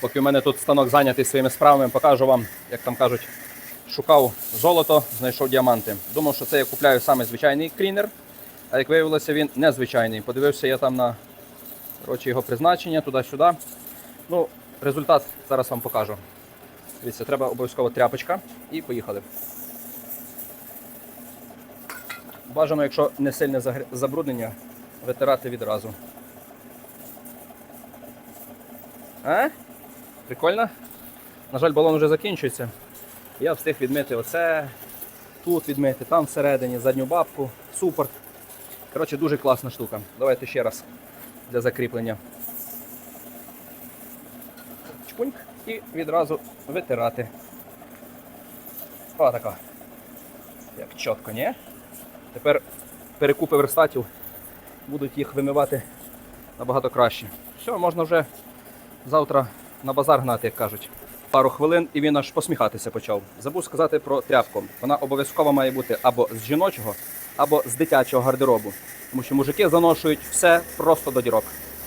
Поки в мене тут станок зайнятий своїми справами, покажу вам, як там кажуть, шукав золото, знайшов діаманти. Думав, що це я купляю саме звичайний клінер, а як виявилося, він незвичайний. Подивився я там на коротше, його призначення туди-сюди. Ну, результат зараз вам покажу. Дивіться, треба обов'язково тряпочка і поїхали. Бажано, якщо не сильне забруднення, витирати відразу. А? Прикольно? На жаль, балон вже закінчується. Я встиг відмити оце, тут відмити, там всередині, задню бабку, супорт. Коротше, дуже класна штука. Давайте ще раз для закріплення. Чпуньк і відразу витирати. О, така. Як чітко, ні? Тепер перекупи верстатів будуть їх вимивати набагато краще. Все, можна вже завтра на базар гнати, як кажуть. Пару хвилин і він аж посміхатися почав. Забув сказати про тряпку. Вона обов'язково має бути або з жіночого, або з дитячого гардеробу. Тому що мужики заношують все просто до дірок.